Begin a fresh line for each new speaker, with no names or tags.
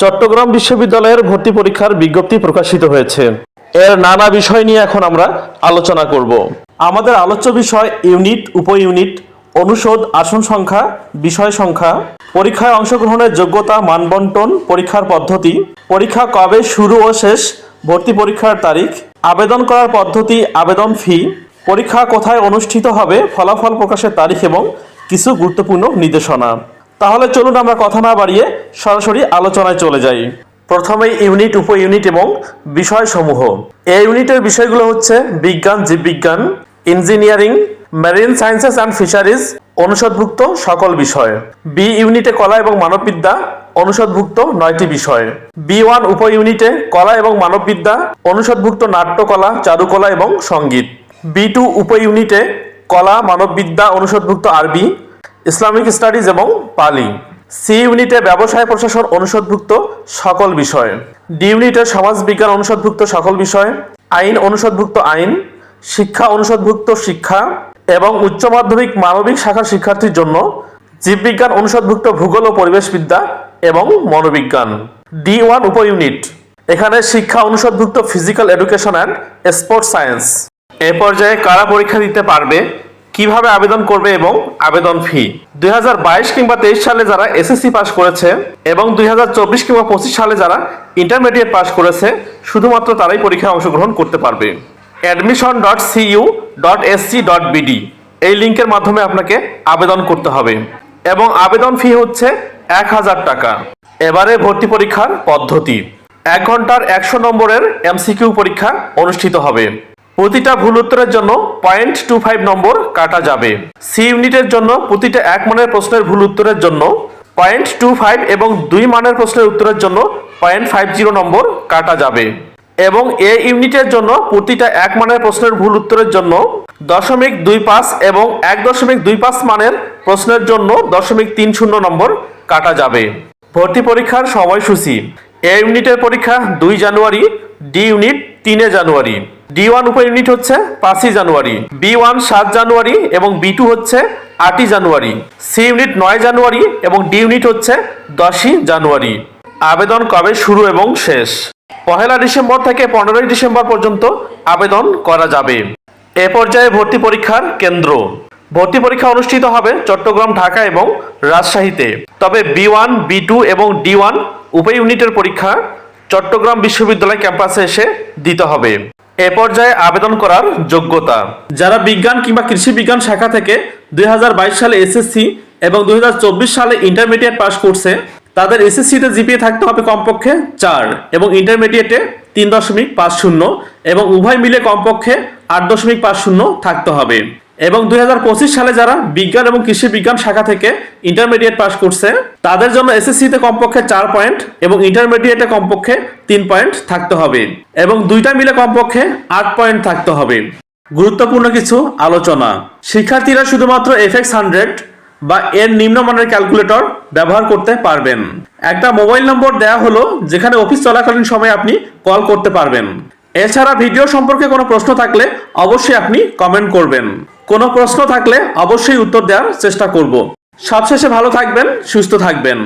চট্টগ্রাম বিশ্ববিদ্যালয়ের ভর্তি পরীক্ষার বিজ্ঞপ্তি প্রকাশিত হয়েছে। এর নানা বিষয় নিয়ে এখন আমরা আলোচনা করব। আমাদের আলোচ্য বিষয় ইউনিট উপ ইউনিট অনুষদ, আসন সংখ্যা, বিষয় সংখ্যা, পরীক্ষায় অংশগ্রহণের যোগ্যতা, মানবন্টন, পরীক্ষার পদ্ধতি, পরীক্ষা কবে শুরু ও শেষ, ভর্তি পরীক্ষার তারিখ, আবেদন করার পদ্ধতি, আবেদন ফি, পরীক্ষা কোথায় অনুষ্ঠিত হবে, ফলাফল প্রকাশের তারিখ এবং কিছু গুরুত্বপূর্ণ নির্দেশনা। তাহলে চলুন আমরা কথা না বাড়িয়ে সরাসরি আলোচনায় চলে যাই। প্রথমে ইউনিট উপ ইউনিট এবং বিষয়সমূহ। এই ইউনিটের বিষয়গুলো হচ্ছে বিজ্ঞান, জীববিজ্ঞান, engineering, marine sciences and fisheries, অনুষদভুক্ত সকল বিষয়। বি ইউনিটে কলা এবং মানববিদ্যা, অনুষদভুক্ত নয়টি বিষয়। বি ওয়ান উপ ইউনিটে কলা এবং মানববিদ্যা, অনুষদভুক্ত নাট্যকলা, চারুকলা এবং সংগীত। বি টু উপ ইউনিটে কলা, মানববিদ্যা, অনুষদভুক্ত আরবি ইসলামিক স্টাডিজ এবং পালি, সি ইউনিটে ব্যবসায় প্রশাসন অনুষদভুক্ত সকল বিষয়, ডি ইউনিটে সমাজবিজ্ঞান অনুষদভুক্ত সকল বিষয়, আইন অনুষদভুক্ত আইন, শিক্ষা অনুষদভুক্ত শিক্ষা এবং উচ্চ মাধ্যমিক মানবিক শাখার শিক্ষার্থীর জন্য জীববিজ্ঞান অনুষদভুক্ত ভূগোল ও পরিবেশবিদ্যা এবং মনোবিজ্ঞান, ডি ওয়ান উপ ইউনিট। এখানে শিক্ষা অনুষদভুক্ত physical education and sports science. এ পর্যায়ে কারা পরীক্ষা দিতে পারবে? কীভাবে আবেদন করবে এবং আবেদন ফি? দুই হাজার বাইশ কিংবা তেইশ সালে যারা এসএসসি পাস করেছে এবং দুই হাজার চব্বিশ কিংবা পঁচিশ সালে যারা ইন্টারমিডিয়েট পাস করেছে, শুধুমাত্র তারাই পরীক্ষায় অংশগ্রহণ করতে পারবে। Admission dot CU dot SC dot BD এই লিঙ্কের মাধ্যমে আপনাকে আবেদন করতে হবে। এবং আবেদন ফি হচ্ছে এক হাজার টাকা। এবারে ভর্তি পরীক্ষার পদ্ধতি। এক ঘণ্টার একশো নম্বরের এমসিকিউ পরীক্ষা অনুষ্ঠিত হবে। প্রতিটা ভুল উত্তরের জন্য পয়েন্ট টু ফাইভ নম্বর কাটা যাবে। সি ইউনিটের জন্য প্রতিটা এক মানের প্রশ্নের ভুল উত্তরের জন্য পয়েন্ট টু ফাইভ এবং দুই মানের প্রশ্নের উত্তরের জন্য পয়েন্ট ফাইভ জিরো নম্বর কাটা যাবে। এবং এ ইউনিটের জন্য প্রতিটা এক মানের প্রশ্নের ভুল উত্তরের জন্য দশমিক দুই পাঁচ এবং এক দশমিক দুই পাঁচ মানের প্রশ্নের জন্য দশমিক তিন শূন্য নম্বর কাটা যাবে। ভর্তি পরীক্ষার সময়সূচি। এ ইউনিটের পরীক্ষা দুই জানুয়ারি ডি ইউনিট তিনে জানুয়ারি। ডি ওয়ান উপ ইউনিট হচ্ছে পাঁচই জানুয়ারি, বি ওয়ান সাত জানুয়ারি এবং বি টু হচ্ছে আটই জানুয়ারি, সি ইউনিট নয় জানুয়ারি এবং ডি ইউনিট হচ্ছে দশই জানুয়ারি। আবেদন কবে শুরু এবং শেষ? পহেলা ডিসেম্বর থেকে পনেরোই ডিসেম্বর পর্যন্ত আবেদন করা যাবে। এ পর্যায়ে ভর্তি পরীক্ষার কেন্দ্র। ভর্তি পরীক্ষা অনুষ্ঠিত হবে চট্টগ্রাম, ঢাকা এবং রাজশাহীতে। তবে বি ওয়ান, বি টু এবং ডি ওয়ান উপ ইউনিটের পরীক্ষা চট্টগ্রাম বিশ্ববিদ্যালয় ক্যাম্পাসে এসে দিতে হবে। এ পর্যায়ে আবেদন করার যোগ্যতা। যারা বিজ্ঞান কিংবা কৃষি বিজ্ঞান শাখা থেকে দুই হাজার বাইশ সালে এসএসসি এবং দুই হাজার চব্বিশ সালে ইন্টারমিডিয়েট পাস করছে, তাদের এসএসসিতে জিপিএ থাকতে হবে কমপক্ষে চার এবং ইন্টারমিডিয়েটে তিন দশমিক পাঁচ শূন্য এবং উভয় মিলে কমপক্ষে আট দশমিক পাঁচ শূন্য থাকতে হবে। এবং দু হাজার পঁচিশ সালে যারা বিজ্ঞান এবং কৃষি বিজ্ঞান শাখা থেকে ইন্টারমিডিয়েট পাস করছে, তাদের জন্য এসএসসিতে কমপক্ষে চার পয়েন্ট এবং ইন্টারমিডিয়েটে কমপক্ষে তিন পয়েন্ট থাকতে হবে এবং দুইটা মিলে কমপক্ষে আট পয়েন্ট থাকতে হবে। গুরুত্বপূর্ণ কিছু আলোচনা। শিক্ষার্থীরা শুধুমাত্র এফএক্স হান্ড্রেড বা এর নিম্নমানের ক্যালকুলেটর ব্যবহার করতে পারবেন। একটা মোবাইল নম্বর দেওয়া হলো, যেখানে অফিস চলাকালীন সময়ে আপনি কল করতে পারবেন। এছাড়া ভিডিও সম্পর্কে কোনো প্রশ্ন থাকলে অবশ্যই আপনি কমেন্ট করবেন। কোনো প্রশ্ন থাকলে অবশ্যই উত্তর দেওয়ার চেষ্টা করব। সবশেষে ভালো থাকবেন, সুস্থ থাকবেন।